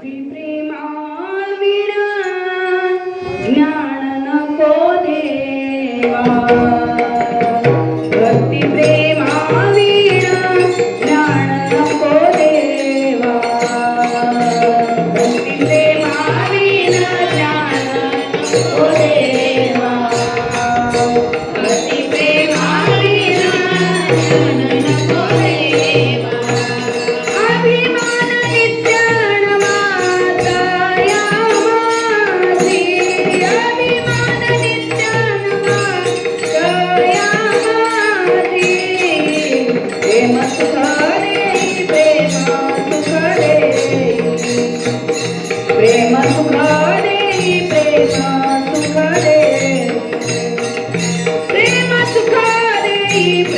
प्रेमा ज्ञान नको देवा. baby.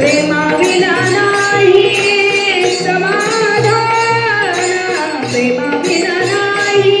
प्रेमाविना नाही समाधान प्रेमाविना नाही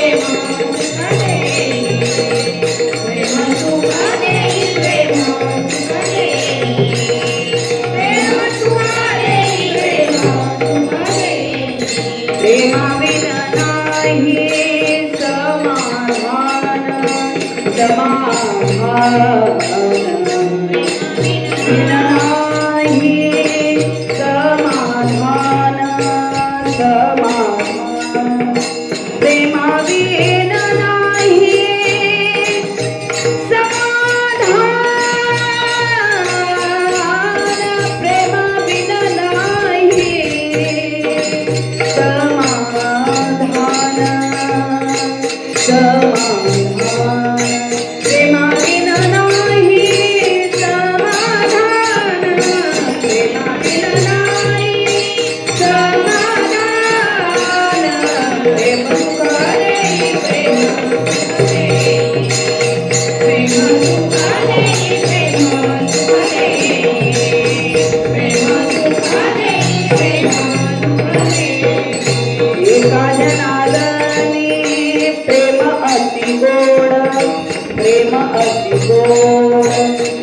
समाधान समाधान लाडली प्रेम अति गोड प्रेम अति गोड.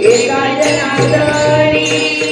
एका लाडली